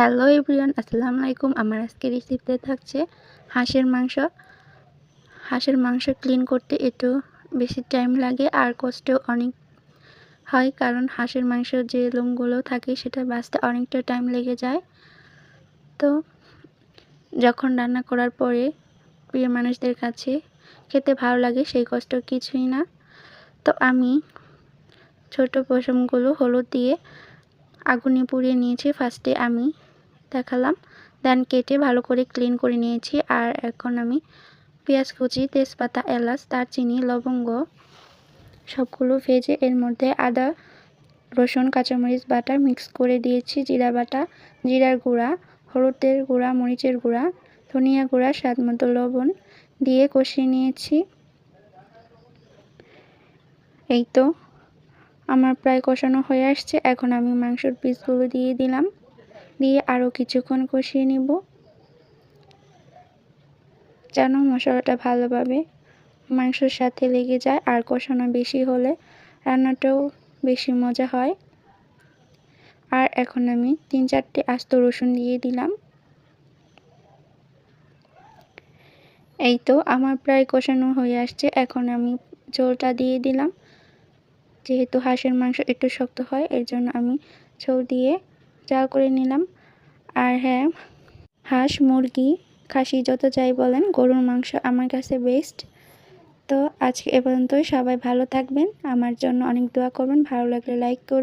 Hello everyone, আসসালামু আলাইকুম। আমার আজকে রেসিপিতে থাকছে হাঁসের মাংস। হাঁসের মাংস ক্লিন করতে একটু বেশি টাইম লাগে, আর কষ্টও অনেক হয়, কারণ হাঁসের মাংস যে লোমগুলো থাকে সেটা বাঁচতে অনেকটা টাইম লেগে যায়। তো যখন রান্না করার পরে প্রিয় মানুষদের কাছে খেতে ভালো লাগে, সেই কষ্ট কিছুই না। তো আমি ছোট পশমগুলো হলুদ দিয়ে আগুনে পুড়িয়ে নিয়েছি। ফার্স্টে আমি দেখালাম। দেন কেটে ভালো করে ক্লিন করে নিয়েছি। আর এখন আমি পেঁয়াজ কুচি, তেজপাতা, এলাচ, দারচিনি, লবঙ্গ সবগুলো ভেজে এর মধ্যে আদা, রসুন, কাঁচামরিচ, বাটা মিক্স করে দিয়েছি। জিরা বাটা, জিরার গুঁড়া, হলুদের গুঁড়া, মরিচের গুঁড়া, ধনিয়া গুঁড়া, স্বাদ মতো লবণ দিয়ে কষিয়ে নিয়েছি। এই তো, আমার প্রায় কষানো হয়ে আসছে। এখন আমি মাংসর পিসগুলো দিয়ে দিলাম। দিয়ে আরও কিছুক্ষণ কষিয়ে নিব। যেন মশলাটা ভালোভাবে মাংসর সাথে লেগে যায় আর কষানো বেশি হলে রান্নাটাও বেশি মজা হয়। আর এখন আমি তিন চারটে আস্ত রসুন দিয়ে দিলাম। এই তো আমার প্রায় কষানো হয়ে আসছে। এখন আমি ঝোলটা দিয়ে দিলাম। যেহেতু হাঁসের মাংস একটু শক্ত হয়, এর জন্য আমি ঝোল দিয়ে জাল করে নিলাম। আর হ্যাঁ হাঁস, মুরগি, খাসি যত যাই বলেন, গরুর মাংস আমার কাছে বেস্ট তো আজকে এ পর্যন্তই। সবাই ভালো থাকবেন। আমার জন্য অনেক দোয়া করবেন। ভালো লাগলে লাইক করবেন।